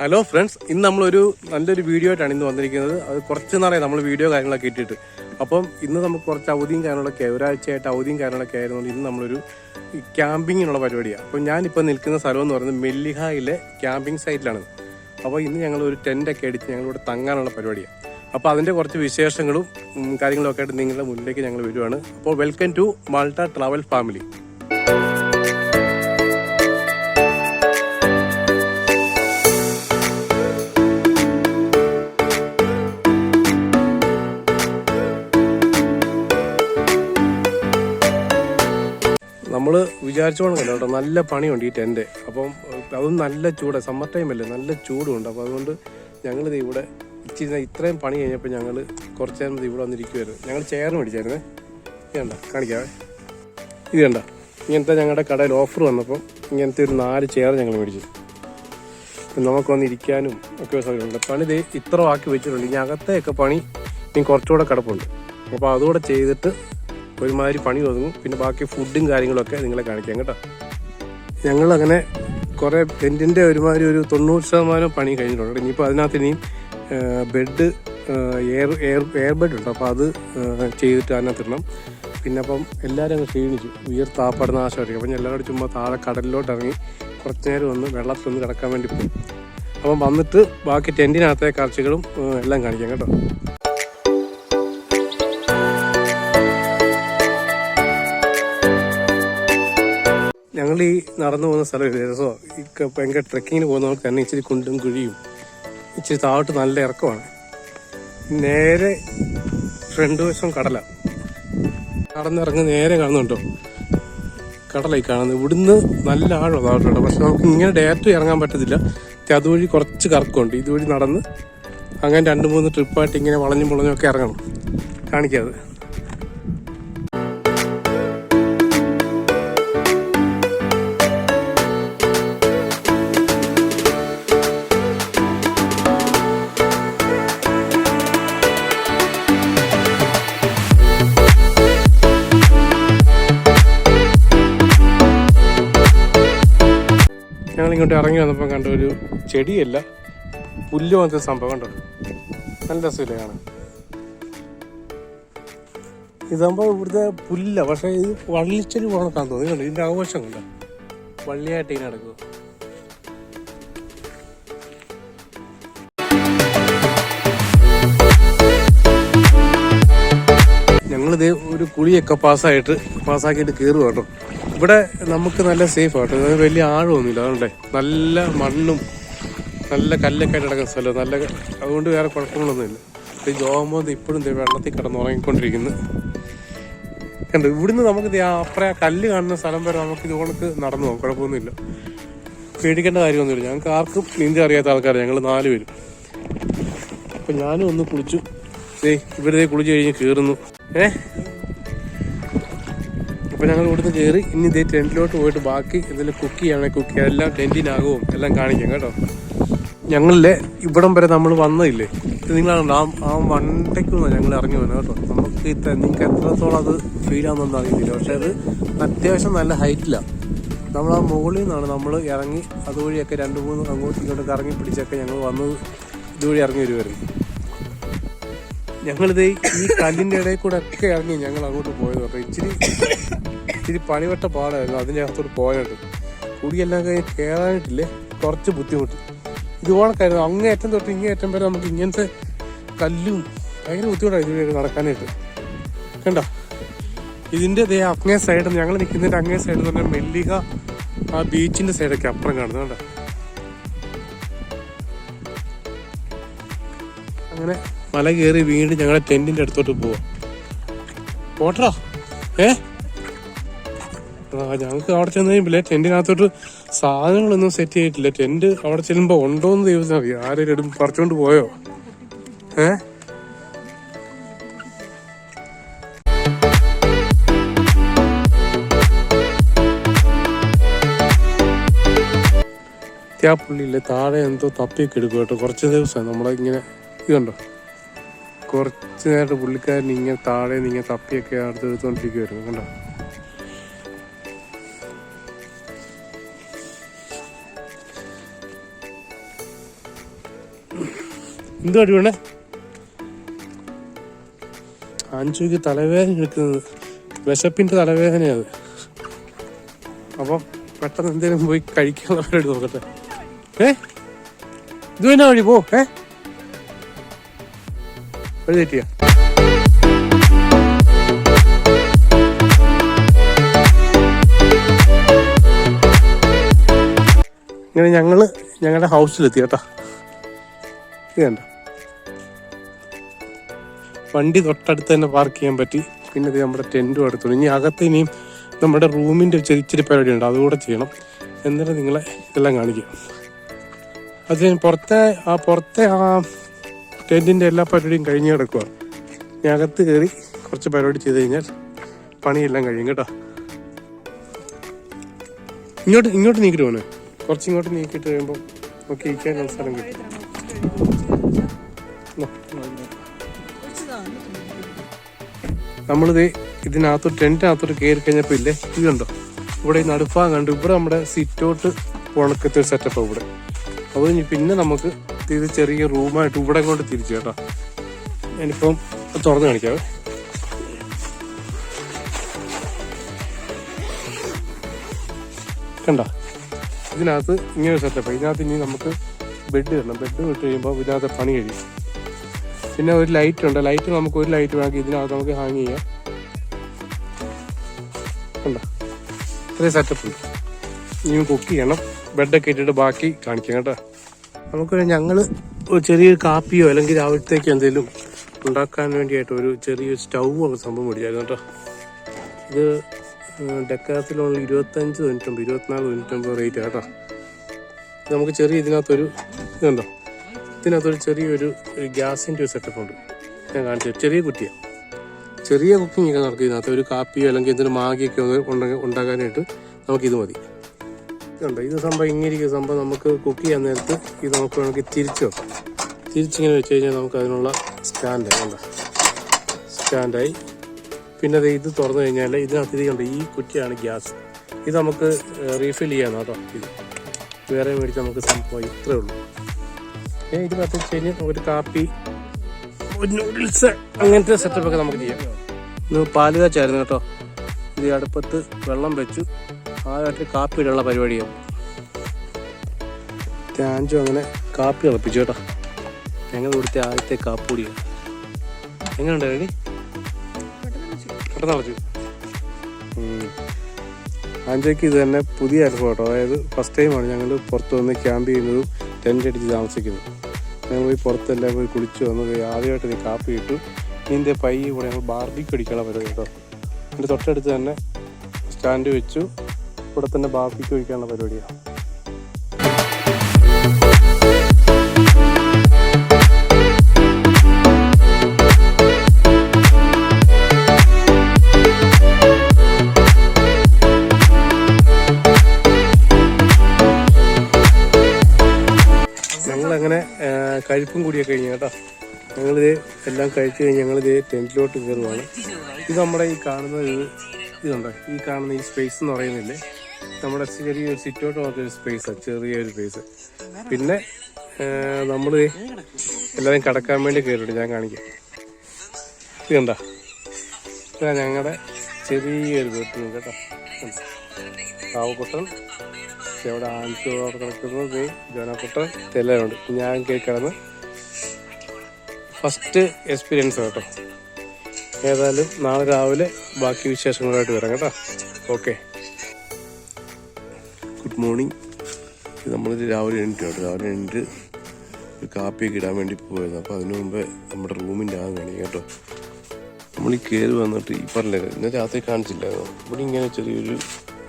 Hello friends ഇന്ന് നമ്മളൊരു നല്ലൊരു വീഡിയോ ആയിട്ടാണ് ഇന്ന് വന്നിരിക്കുന്നത്. അത് കുറച്ച് നാളെ നമ്മൾ വീഡിയോ കാര്യങ്ങളൊക്കെ ഇട്ടിട്ട്. അപ്പം ഇന്ന് നമുക്ക് കുറച്ച് അവധിയും കാര്യങ്ങളൊക്കെ ഒരാഴ്ചയായിട്ട് അവധിയും കാര്യങ്ങളൊക്കെ ആയിരുന്നു ഇന്ന് നമ്മളൊരു ക്യാമ്പിങ്ങിനുള്ള പരിപാടിയാണ് അപ്പോൾ ഞാനിപ്പോൾ നിൽക്കുന്ന സ്ഥലം എന്ന് പറയുന്നത് മെല്ലിഹായിലെ ക്യാമ്പിംഗ് സൈറ്റിലാണ് അപ്പോൾ ഇന്ന് ഞങ്ങൾ ഒരു ടെന്റൊക്കെ അടിച്ച് ഞങ്ങളിവിടെ തങ്ങാനുള്ള പരിപാടിയാണ് അപ്പോൾ അതിന്റെ കുറച്ച് വിശേഷങ്ങളും കാര്യങ്ങളൊക്കെ ആയിട്ട് നിങ്ങളുടെ മുന്നിലേക്ക് ഞങ്ങൾ വരുവാണ്. അപ്പോൾ welcome to Malta travel family നമ്മൾ വിചാരിച്ചോണം കേട്ടോ നല്ല പണിയുണ്ട് ഈ ടെന്റ് അപ്പം അതും നല്ല ചൂട് സമ്മർ ടൈം അല്ലേ നല്ല ചൂടുണ്ട്. അപ്പോൾ അതുകൊണ്ട് ഞങ്ങൾ ഇവിടെ ഇത്രയും പണി കഴിഞ്ഞപ്പോൾ ഞങ്ങൾ കുറച്ച് നേരം ഇവിടെ വന്നിരിക്കുമായിരുന്നു ഞങ്ങൾ ചെയർ മേടിച്ചായിരുന്നേ. ഇത് കാണിക്കാവേ. ഇത് കണ്ട ഇങ്ങനത്തെ ഞങ്ങളുടെ കടയിൽ ഓഫർ വന്നപ്പോൾ ഇങ്ങനത്തെ ഒരു നാല് ചെയർ ഞങ്ങൾ മേടിച്ചു. നമുക്ക് വന്നിരിക്കാനും ഒക്കെ സൗകര്യമുണ്ട് പണി ഇത്ര ആക്കി വെച്ചിട്ടുണ്ട്. ഇനി അകത്തെയൊക്കെ പണി ഇനി കുറച്ചുകൂടെ കിടപ്പുണ്ട്. അപ്പോൾ അതുകൂടെ ചെയ്തിട്ട് ഒരുമാതിരി പണി ഒതുങ്ങും. പിന്നെ ബാക്കി ഫുഡും കാര്യങ്ങളൊക്കെ നിങ്ങളെ കാണിക്കാം കേട്ടോ. ഞങ്ങളങ്ങനെ കുറേ ടെന്റിന്റെ ഒരുമാതിരി ഒരു തൊണ്ണൂറ് ശതമാനം പണി കഴിഞ്ഞിട്ടുണ്ട് ഇനിയിപ്പോൾ അതിനകത്ത് ഇനിയും bed air air air bed ഉണ്ട്. അപ്പോൾ അത് ചെയ്തിട്ട് അതിനകത്ത് ഇടണം. പിന്നെ അപ്പം എല്ലാവരും അങ്ങ് ക്ഷീണിച്ചു. ഉയർ താപ്പാട് നാശമായിരിക്കും അപ്പം എല്ലാവരും ചുമ്മാ താഴെ കടലിലോട്ട് ഇറങ്ങി കുറച്ച് നേരം ഒന്ന് വെള്ളത്തിലൊന്ന് കിടക്കാൻ വേണ്ടി പോയി. അപ്പം വന്നിട്ട് ബാക്കി ടെന്റിനകത്തെ കാഴ്ചകളും എല്ലാം കാണിക്കാം കേട്ടോ. ഞങ്ങൾ ഈ നടന്നു പോകുന്ന സ്ഥലം രസമോ ഭയങ്കര ട്രെക്കിങ്ങിന് പോകുന്നവർക്ക് തന്നെ ഇച്ചിരി കുണ്ടും കുഴിയും ഇച്ചിരി താഴോട്ട് നല്ല ഇറക്കമാണ്. നേരെ ഫ്രണ്ട് വശം കടല. കടന്നിറങ്ങി നേരെ കാണുന്നുണ്ടോ? കടലായി കാണുന്നത് ഇവിടുന്ന് നല്ല ആഴം താഴോട്ടുണ്ട് പക്ഷെ നമുക്ക് ഇങ്ങനെ ഡയറക്റ്റ് ഇറങ്ങാൻ പറ്റത്തില്ല. അതുവഴി കുറച്ച് കറക്കമുണ്ട്. ഇതുവഴി നടന്ന് അങ്ങനെ രണ്ട് മൂന്ന് ട്രിപ്പായിട്ട് ഇങ്ങനെ വളഞ്ഞും പൊളഞ്ഞും ഒക്കെ ഇറങ്ങണം. കാണിക്കാതെ. ഇങ്ങോട്ട് ഇറങ്ങി വന്നപ്പോൾ കണ്ട ഒരു ചെടിയല്ല പുല്ല് പോലത്തെ സംഭവം കണ്ടത് നല്ല രസമില്ലേ കാണാൻ? ഇതാകുമ്പോൾ ഇവിടുത്തെ പുല്ല പക്ഷേ ഇത് വള്ളിച്ചെടി പോകണക്കാന്ന് തോന്നി കണ്ടോ ഇതിന്റെ ആഘോഷം കണ്ട? വള്ളിയായിട്ട് ഇങ്ങനെ നടക്കുക ഞങ്ങളിത് ഒരു കുഴിയൊക്കെ പാസ്സായിട്ട് പാസ്സാക്കിയിട്ട് കയറുക കേട്ടോ. ഇവിടെ നമുക്ക് നല്ല സേഫ് ആട്ടോ. അതായത് വലിയ ആഴമൊന്നുമില്ല. അതുകൊണ്ടേ നല്ല മണ്ണും നല്ല കല്ലൊക്കെ കിടക്കുന്ന സ്ഥലം. നല്ല അതുകൊണ്ട് വേറെ കുഴപ്പങ്ങളൊന്നുമില്ല. ഈ ജോമോന്ത് ഇപ്പോഴും വെള്ളത്തിൽ കിടന്ന് ഉറങ്ങിക്കൊണ്ടിരിക്കുന്നു. കണ്ടോ ഇവിടുന്ന് നമുക്ക് അപ്പുറം കല്ല് കാണുന്ന സ്ഥലം വരെ നമുക്ക് ഇത് കണക്ക് നടന്നു പോകും. കുഴപ്പമൊന്നുമില്ല. പേടിക്കേണ്ട കാര്യമൊന്നുമില്ല. ഞങ്ങൾക്ക് ആർക്കും നീന്തി അറിയാത്ത ആൾക്കാരാണ് ഞങ്ങൾ നാല് പേരും. അപ്പം ഞാനും ഒന്ന് കുളിച്ചു. ദേ ഇവർ ദേ കുളിച്ച് കഴിഞ്ഞ് കയറുന്നു. ഏ? അപ്പൊ ഞങ്ങൾ ഇവിടുന്ന് കയറി ഇനി ഇതേ ടെന്റിലോട്ട് പോയിട്ട് ബാക്കി ഇതിൽ കുക്ക് ചെയ്യണേ കുക്ക് ചെയ്യാൻ എല്ലാം ടെന്റിനാകും എല്ലാം കാണിക്കാം കേട്ടോ. ഞങ്ങളിലെ ഇവിടം വരെ നമ്മൾ വന്നില്ലേ ഇത് നിങ്ങളാണ് ആ ആ വണ്ടയ്ക്കൊന്നും ഞങ്ങൾ ഇറങ്ങി വന്നത് കേട്ടോ. നമുക്ക് ഇത്ര നിങ്ങൾക്ക് എത്രത്തോളം അത് ഫീൽ ആവുന്നൊന്നും അറിയത്തില്ല. പക്ഷേ അത് അത്യാവശ്യം നല്ല ഹൈറ്റിലാണ് നമ്മൾ ആ മുകളിൽ നിന്നാണ് നമ്മൾ ഇറങ്ങി അതുവഴിയൊക്കെ രണ്ട് മൂന്ന് അങ്ങോട്ടും ഇങ്ങോട്ടൊക്കെ ഇറങ്ങി പിടിച്ചൊക്കെ ഞങ്ങൾ വന്നത് ഇതുവഴി ഇറങ്ങി വരുമായിരുന്നു ഞങ്ങളിത് ഈ കല്ലിന്റെ ഇടയിൽ കൂടെ ഒക്കെ ഇറങ്ങി ഞങ്ങൾ അങ്ങോട്ട് പോയത്. കേട്ടോ ഇച്ചിരി ഇച്ചിരി പണിവട്ട പാടായിരുന്നു. അതിന്റെ അകത്തോട്ട് കുടിയെല്ലാം കഴിഞ്ഞ് കയറാനായിട്ടില്ലേ കുറച്ച് ബുദ്ധിമുട്ട്. ഇതുപോലൊക്കെയായിരുന്നു അങ്ങേ അറ്റം തൊട്ട് ഇങ്ങേ അറ്റം വരെ നമുക്ക് ഇങ്ങനത്തെ കല്ലും ഭയങ്കര ബുദ്ധിമുട്ടാണ് ഇതുവരെ നടക്കാനായിട്ട്. കണ്ടോ? ഇതിന്റെ ദേ അങ്ങേ സൈഡിൽ ഞങ്ങൾ നിൽക്കുന്നതിന്റെ അങ്ങേ സൈഡിൽ എന്ന് പറഞ്ഞാൽ മെല്ലിക ആ ബീച്ചിന്റെ സൈഡൊക്കെ അപ്പുറം കാണുന്നത് കണ്ടോ? അങ്ങനെ മല കയറി വീണ്ടും ഞങ്ങളുടെ ടെന്റിന്റെ അടുത്തോട്ട് പോവാം. പോട്ടോ ഏ? ഞങ്ങൾക്ക് അവിടെ ചെന്ന് കഴിയുമ്പോൾ ടെന്റിനകത്തോട്ട് സാധനങ്ങളൊന്നും സെറ്റ് ചെയ്തിട്ടില്ല. ടെന്റ് അവിടെ ചെല്ലുമ്പോ ഉണ്ടോന്ന് ദൈവത്തിന് അറിയാം. എടും പറിച്ചോണ്ട് പോയോ? ഏ? ആ പുള്ളിയില്ലേ താഴെ എന്തോ തപ്പിയൊക്കെ എടുക്കും കേട്ടോ. കുറച്ച് നമ്മളെ ഇങ്ങനെ ഇതുണ്ടോ കുറച്ച് നേരത്തെ പുള്ളിക്കാരൻ ഇങ്ങനെ താഴെ നിന്ന് ഇങ്ങനെ തപ്പിയൊക്കെ അടുത്ത് എടുത്തോണ്ടിരിക്കുവായിരുന്നു. കണ്ടോ? എന്തു വേണേ അഞ്ചുക്ക് തലവേദന എടുക്കുന്നത്. വിശപ്പിന്റെ തലവേദനയത് അപ്പം പെട്ടെന്ന് എന്തെങ്കിലും പോയി കഴിക്കാനുള്ളവരോട് നോക്കട്ടെ. ഏ? ഇത് തന്നെ വഴി? പോ. ഏ? വഴി തെറ്റിയ. ഇങ്ങനെ ഞങ്ങൾ ഞങ്ങളുടെ ഹൗസിലെത്തി കേട്ടോ. ഇത് കണ്ടോ? വണ്ടി തൊട്ടടുത്ത് തന്നെ പാർക്ക് ചെയ്യാൻ പറ്റി. പിന്നെ ഇത് നമ്മുടെ ടെന്റും അടുത്തു ഇനി അകത്ത് ഇനിയും നമ്മുടെ റൂമിന്റെ പരിപാടി ഉണ്ട്. അതുകൂടെ ചെയ്യണം. എന്നിട്ട് നിങ്ങളെ ഇതെല്ലാം കാണിക്കാം. അത് പുറത്തെ ആ പുറത്തെ ആ ടെന്റിന്റെ എല്ലാ പരിപാടിയും കഴിഞ്ഞ് കിടക്കുക ഇനി അകത്ത് കയറി കുറച്ച് പരിപാടി ചെയ്ത് കഴിഞ്ഞാൽ പണിയെല്ലാം കഴിയും കേട്ടോ. ഇങ്ങോട്ട് ഇങ്ങോട്ട് നീക്കിട്ട് പോണേ കുറച്ച് ഇങ്ങോട്ട് നീക്കിയിട്ട് കഴിയുമ്പോൾ നമുക്ക് ഇരിക്കാൻ അവസരം കിട്ടും. നമ്മളിത് ഇതിനകത്തോട്ട് ടെന്റിനകത്തോട്ട് കയറി കഴിഞ്ഞപ്പോൾ ഇല്ലേ? ഇത് കണ്ടോ? ഇവിടെ ഈ നടുഭാഗം കണ്ടു. ഇവിടെ നമ്മുടെ സിറ്റോട്ട് ഉണക്കത്തെ ഒരു സെറ്റപ്പ് ഇവിടെ. അത് കഴിഞ്ഞ് പിന്നെ നമുക്ക് ഇത് ചെറിയ റൂമായിട്ട് ഇവിടെ കൊണ്ട് തിരിച്ചു കേട്ടോ. ഞാനിപ്പം തുറന്നു കാണിക്കാവേ. കണ്ട? ഇതിനകത്ത് ഇങ്ങനെ സെറ്റപ്പ് ഇതിനകത്ത് ഇനി നമുക്ക് ബെഡ് ഇടണം. ബെഡ് കിട്ടുകഴിയുമ്പോൾ ഇതിനകത്ത് പണി കഴിയും. പിന്നെ ഒരു ലൈറ്റ് ഉണ്ട്. ലൈറ്റ് നമുക്ക് ഒരു ലൈറ്റ് വേണമെങ്കിൽ ഇതിനകത്ത് നമുക്ക് ഹാങ് ചെയ്യാം. കണ്ടോ? ഇത്രയും സെറ്റപ്പ് ഉണ്ട്. ഇനി കുക്ക് ചെയ്യണം. ബെഡൊക്കെ ഇട്ടിട്ട് ബാക്കി കാണിക്കാം കേട്ടോ. നമുക്ക് ഞങ്ങൾ ചെറിയൊരു കാപ്പിയോ അല്ലെങ്കിൽ രാവിലത്തേക്ക് എന്തെങ്കിലും ഉണ്ടാക്കാൻ വേണ്ടിയിട്ട് ഒരു ചെറിയൊരു സ്റ്റൗ ഒക്കെ സംഭവം മേടിച്ചായിരുന്നു കേട്ടോ. ഇത് ഡെക്കാത്തിലുള്ള ഇരുപത്തഞ്ച് തൊണ്ണൂറ്റൊമ്പത് ഇരുപത്തിനാല് തൊണ്ണൂറ്റൊമ്പത് റേറ്റ് കേട്ടോ. നമുക്ക് ചെറിയ ഇതിനകത്തൊരു ഇതുണ്ടോ? ഇതിനകത്തൊരു ചെറിയൊരു ഗ്യാസിന്റെ ഒരു സെറ്റപ്പ് ഉണ്ട്. ഞാൻ കാണിച്ചു ചെറിയ കുറ്റിയാണ് ചെറിയ കുക്കിംഗ് ഒക്കെ നടക്കും ഇതിനകത്ത്. ഒരു കാപ്പിയോ അല്ലെങ്കിൽ എന്തെങ്കിലും മാഗിയൊക്കെ ഒന്ന് ഉണ്ട- ഉണ്ടാക്കാനായിട്ട് നമുക്കിത് മതി. ഇതുണ്ട്. ഇത് സംഭവം ഇങ്ങനെ സംഭവം നമുക്ക് കുക്ക് ചെയ്യാൻ നേരത്ത് ഇത് നമുക്ക് വേണമെങ്കിൽ തിരിച്ചു വെക്കാം. തിരിച്ചിങ്ങനെ വെച്ച് കഴിഞ്ഞാൽ നമുക്ക് അതിനുള്ള സ്റ്റാൻഡായി ഉണ്ട് സ്റ്റാൻഡായി പിന്നെ അത് ഇത് തുറന്നു കഴിഞ്ഞാൽ ഇതിനകത്ത് ഇത് കണ്ട്? ഈ കുറ്റിയാണ് ഗ്യാസ്. ഇത് നമുക്ക് റീഫിൽ ചെയ്യാൻ കേട്ടോ ഇത്. വേറെ മേടിച്ച് നമുക്ക് സംഭവം ഇത്രയേ ഉള്ളൂ. ഇത് കത്തിച്ച് കഴിഞ്ഞ് ഒരു കാപ്പി ഒരു നൂഡിൽസ് അങ്ങനത്തെ സെറ്റപ്പ് ഒക്കെ നമുക്ക് ചെയ്യാം. ഇന്ന് പാൽ കാച്ചായിരുന്നു കേട്ടോ. ഇത് അടുപ്പത്ത് വെള്ളം വെച്ചു. ആദ്യമായിട്ട് കാപ്പി ഇടാനുള്ള പരിപാടിയാണ്. ടാഞ്ചു അങ്ങനെ കാപ്പി തിളപ്പിച്ചു കേട്ടോ. ഞങ്ങൾ ഇവിടുത്തെ ആദ്യത്തെ കാപ്പി കൂടിയാണ് എങ്ങനെയുണ്ട് റെഡി? പെട്ടെന്ന് ആഞ്ചയ്ക്ക് ഇത് തന്നെ പുതിയ അനുഭവം കേട്ടോ അതായത് ഫസ്റ്റ് ടൈമാണ് ഞങ്ങൾ പുറത്തുനിന്ന് ക്യാമ്പ് ചെയ്യുന്നതും ടെന്റ് അടിച്ച് താമസിക്കുന്നത് ഞങ്ങൾ പോയി പുറത്തെല്ലാം പോയി കുളിച്ച് വന്നത് ആദ്യമായിട്ട് നീ കാപ്പി ഇട്ടു. ഇതിന്റെ പൈ കൂടെ ഞങ്ങൾ ബാർബിക്ക് അടിക്കാനുള്ള പരിപാടി കേട്ടോ. എന്റെ തൊട്ടടുത്ത് തന്നെ സ്റ്റാൻഡ് വെച്ചു. ഇവിടെ തന്നെ ബാർബിക്ക് ഒഴിക്കാനുള്ള പരിപാടിയാണ് കഴിപ്പും കൂടിയൊക്കെ കഴിഞ്ഞു കേട്ടോ. ഞങ്ങളിത് എല്ലാം കഴിച്ച് കഴിഞ്ഞ് ഞങ്ങളിത് ടെന്റിലോട്ട് കയറുവാണ്. ഇത് നമ്മുടെ ഈ കാണുന്ന ഇത് ഇതുണ്ട്? ഈ കാണുന്ന ഈ സ്പേസ് എന്ന് പറയുന്നില്ലേ? നമ്മുടെ ചെറിയൊരു സിറ്റോട്ട് പോലത്തെ സ്പേസാണ് ചെറിയൊരു സ്പേസ് പിന്നെ നമ്മൾ എല്ലാവരും കടക്കാൻ വേണ്ടി കയറിയിട്ട് ഞാൻ കാണിക്കാം. ഇത് ഇതാ ഞങ്ങളുടെ ചെറിയൊരു ബെഡ്റൂം കേട്ടോ. കാവക്കുട്ടൻ ആൻസു അവിടെ കിടക്കുന്നത് ജോനക്കുട്ടൻ തെല്ലുണ്ട് ഞാൻ കയറി കിടന്ന് ഫസ്റ്റ് എക്സ്പീരിയൻസ് കേട്ടോ. ഏതായാലും നാളെ രാവിലെ ബാക്കി വിശേഷങ്ങളായിട്ട് വരാം കേട്ടോ. ഓക്കെ ഗുഡ് മോർണിംഗ് നമ്മൾ രാവിലെ എണീറ്റ് രാവിലെ എണീറ്റ് ഒരു കാപ്പിയൊക്കെ ഇടാൻ വേണ്ടി പോയിരുന്നു അപ്പോൾ അതിനു മുമ്പേ നമ്മുടെ റൂമിന്റെ ആ കാണി കേട്ടോ. നമ്മൾ ഈ കയറി വന്നിട്ട് ഈ പറഞ്ഞില്ല ഇന്ന് രാത്രി കാണിച്ചില്ലായിരുന്നു? ഇവിടെ ഇങ്ങനെ ചെറിയൊരു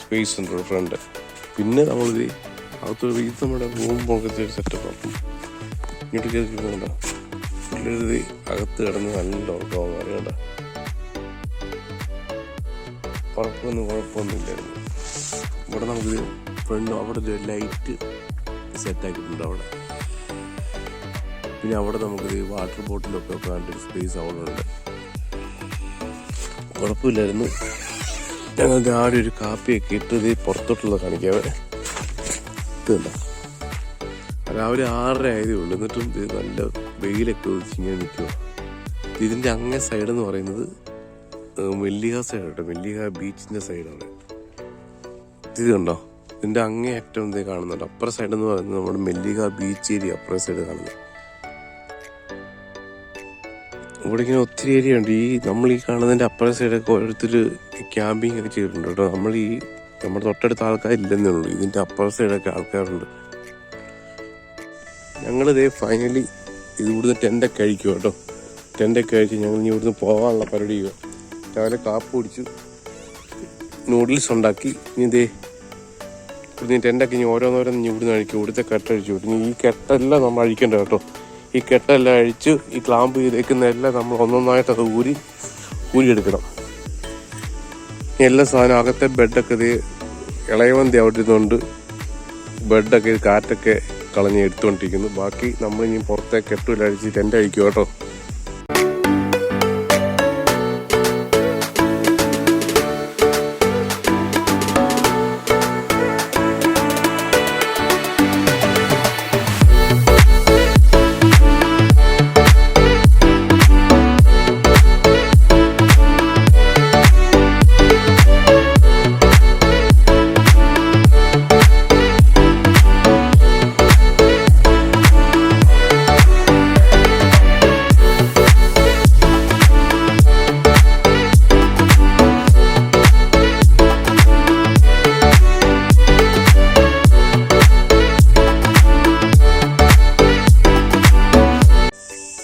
സ്പേസ് ഉണ്ട് ഫ്രണ്ട് പിന്നെ നമ്മളിത് അകത്തൊരു ഇത് നമ്മുടെ റൂം പോകത്തെ ഒരു സെറ്റപ്പാണ് ഇങ്ങോട്ട് കയറി പോകണ്ട. പിള്ളേരിത് അകത്ത് കിടന്ന് നല്ല ഉറക്കമാകും അറിയണ്ട ഉറക്കമൊന്നും കുഴപ്പമൊന്നുമില്ലായിരുന്നു. ഇവിടെ നമുക്ക് ഫ്രണ്ട് അവിടെ ഒരു ലൈറ്റ് സെറ്റാക്കിയിട്ടുണ്ട് അവിടെ. പിന്നെ അവിടെ നമുക്ക് വാട്ടർ ബോട്ടിലൊക്കെ ഒരു സ്പേസ് അവിടെ ഉണ്ട്. കുഴപ്പമില്ലായിരുന്നു. ഞങ്ങൾ ആടെ ഒരു കാപ്പിയൊക്കെ ഇട്ട് ഇത് പുറത്തോട്ടുള്ള കാണിക്കാവേ ഇതുണ്ടോ രാവിലെ ആറര ആയതേ ഉള്ളൂ. എന്നിട്ടും ഇത് നല്ല വെയിലൊക്കെ ഒതിച്ച് ഇങ്ങനെ നിൽക്കുക ഇതിന്റെ അങ്ങേ എന്ന് പറയുന്നത് മെല്ലിക സൈഡ് കേട്ടോ മെല്ലിക ബീച്ചിന്റെ സൈഡാണ് ഇത് കണ്ടോ? ഇതിന്റെ അങ്ങേ അറ്റം എന്തേ കാണുന്നുണ്ട്. അപ്പുറ സൈഡ് എന്ന് പറയുന്നത് നമ്മുടെ മെല്ലിക ബീച്ച് ഏരിയ അപ്പുറ സൈഡ് കാണുന്നത്. ഇവിടെ ഇങ്ങനെ ഒത്തിരി ഏരിയ ഉണ്ട്. ഈ നമ്മൾ ഈ കാണുന്നതിന്റെ അപ്പുറ സൈഡൊക്കെ ഓരോരുത്തർ ക്യാമ്പിംഗ് ഒക്കെ ചെയ്തിട്ടുണ്ട് കേട്ടോ. നമ്മൾ ഈ നമ്മുടെ തൊട്ടടുത്ത ആൾക്കാരില്ലെന്നേ ഉള്ളൂ. ഇതിന്റെ അപ്പുറ സൈഡൊക്കെ ആൾക്കാരുണ്ട്. ഞങ്ങളിതേ ഫൈനലി ഇത് ഇവിടുന്ന് ടെന്റൊക്കെ കഴിക്കും കേട്ടോ. ടെന്റൊക്കെ കഴിച്ച് ഞങ്ങൾ ഇനി ഇവിടുന്ന് പോകാനുള്ള പരിപാടി ചെയ്യുക രാവിലെ കാപ്പ് കുടിച്ചു നൂഡിൽസ് ഉണ്ടാക്കി. ഇനി ഇതേ ഇവിടുന്ന് ടെന്റൊക്കെ ഇനി ഓരോന്നോരോന്ന് ഇനി ഇവിടുന്ന് അഴിക്കും ഇവിടുത്തെ കെട്ടഴിച്ചു ഇനി ഈ കെട്ടെല്ലാം നമ്മൾ അഴിക്കണ്ട കേട്ടോ. ഈ കെട്ടെല്ലാം അഴിച്ച് ഈ ക്ലാമ്പ് ചെയ്തേക്കുന്ന നമ്മൾ ഒന്നൊന്നായിട്ട് അത് ഊരി ഊരിയെടുക്കണം. എല്ലാ സാധനം അകത്തെ ബെഡൊക്കെ ഇത് ഇളയവന്തി അവിടെ ഇരുന്നുകൊണ്ട് ബെഡൊക്കെ കാറ്റൊക്കെ കളഞ്ഞ് എടുത്തുകൊണ്ടിരിക്കുന്നു. ബാക്കി നമ്മൾ ഇനി പുറത്തെ കെട്ടിൽ അഴിച്ച് ടെന്റ് അഴിക്കും കേട്ടോ.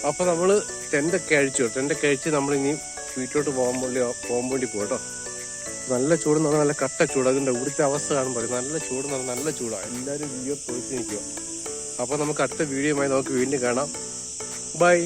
അപ്പൊ നമ്മൾ ടെന്റൊക്കെ അഴിച്ചു ടെന്റൊക്കെ അഴിച്ച് നമ്മൾ ഇനി വീട്ടിലോട്ട് പോകാൻ വേണ്ടി പോകാൻ വേണ്ടി പോകട്ടോ നല്ല ചൂട് എന്ന് പറഞ്ഞാൽ നല്ല കട്ട ചൂട്. അതിന്റെ ഇവിടുത്തെ അവസ്ഥ കാണുമ്പോൾ നല്ല ചൂട് എന്ന് പറഞ്ഞാൽ നല്ല ചൂടാണ് എല്ലാവരും വീഡിയോ പോയിട്ട് നിൽക്കുക അപ്പൊ നമുക്ക് അടുത്ത വീഡിയോയുമായി നമുക്ക് വീണ്ടും കാണാം. ബൈ.